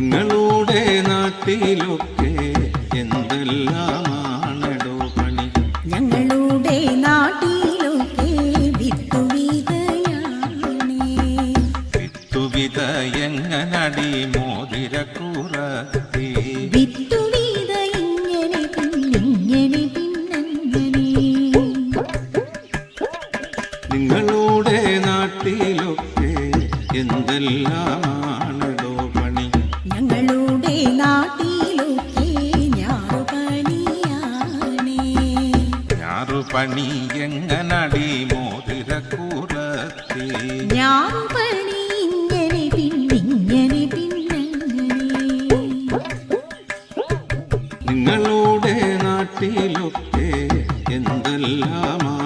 നിങ്ങളുടെ നാട്ടിലൊക്കെ എന്തെല്ലാമാണടോ പണി? ഞങ്ങളുടെ നാട്ടിലൊക്കെ വിത്തുവിതയാണേ. വിത്തുവിത എങ്ങനടി മോതിരക്കുറത്തി വിത്തുവിത ഇങ്ങനെ പിന്നങ്ങനെ? നിങ്ങളുടെ നാട്ടിലൊക്കെ ഞങ്ങളുടെ നാട്ടിലൊക്കെ ഞാറുപണിയാണേ. ഞാറുപണി എങ്ങനടി മോതിരക്കൂലത്തെ ഞാറുപണി ഇങ്ങനെ പിന്നിങ്ങനെ പിന്നങ്ങനെ. നിങ്ങളുടെ നാട്ടിലൊക്കെ എന്തെല്ലാമാണ്